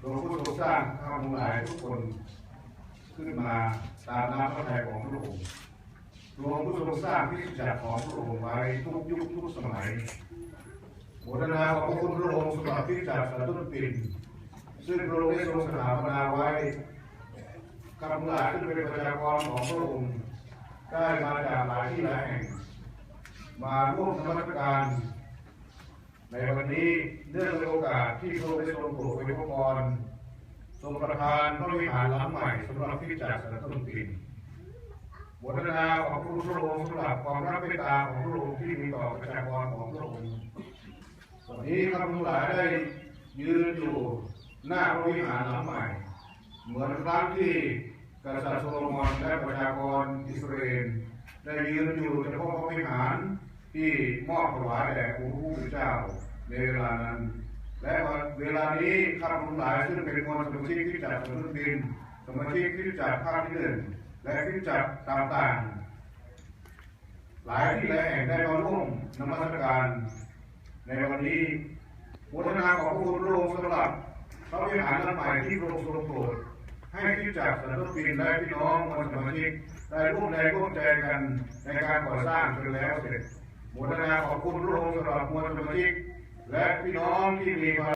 หลวงผู้ทรงสร้างข้ามูหลายทุกคนขึ้นมาตามน้ำพระทัยของพระองค์หลวงผู้ทรงสร้างที่จักรของพระองค์ไว้ทุกยุคทุกสมัยโมทนาขอบคุณพระองค์สำหรับที่จักรสารตุนปินซึ่งพระองค์ได้ทรงสถาปนาไว้ข้ามูหลายซึ่งเป็นประชากรของพระองค์ได้มาจากหลายที่หลายแห่ง มาร่วมนมัสการ ในวันนี้เนื่องในโอกาสที่พระองค์ได้ทรงโปรดเป็นพระพรทรงประทานพระวิหารหลังใหม่สำหรับที่จากสารต้นปินบทนาของพระพุทธองค์สำหรับความรักเมตตาของพระองค์ที่มีต่อประชากรของพระองค์วันนี้ข้าพเจ้าหลายได้ยืนอยู่หน้าพระวิหารหลังใหม่ เหมือนครั้งที่กษัตริย์โซโลมอนและประชากรอิสราเอลได้ยืนอยู่เฉพาะพระวิหาร ที่มอบถวายแด่องค์พระผู้เป็นเจ้าในเวลานั้น และเวลานี้ข้าพเจ้าหลายซึ่งเป็นมวลสมาชิกที่จัดสนุนดินสมาชิกที่จัดภาคที่หนึ่งและที่จัดต่างๆ หลายที่หลายแห่งได้มาร่วมนมัสการในวันนี้โมทนาของพระคุณพระองค์สำหรับพระวิหารหลังใหม่ที่พระองค์ทรงโปรดให้ที่จากสนตุปินและพี่น้องมวลสมาชิกได้ร่วมแรงร่วมใจกันในการก่อสร้างจนแล้วเสร็จ โมทนาขอบคุณพระองค์สำหรับมวลสมาชิกและพี่น้องที่มีความ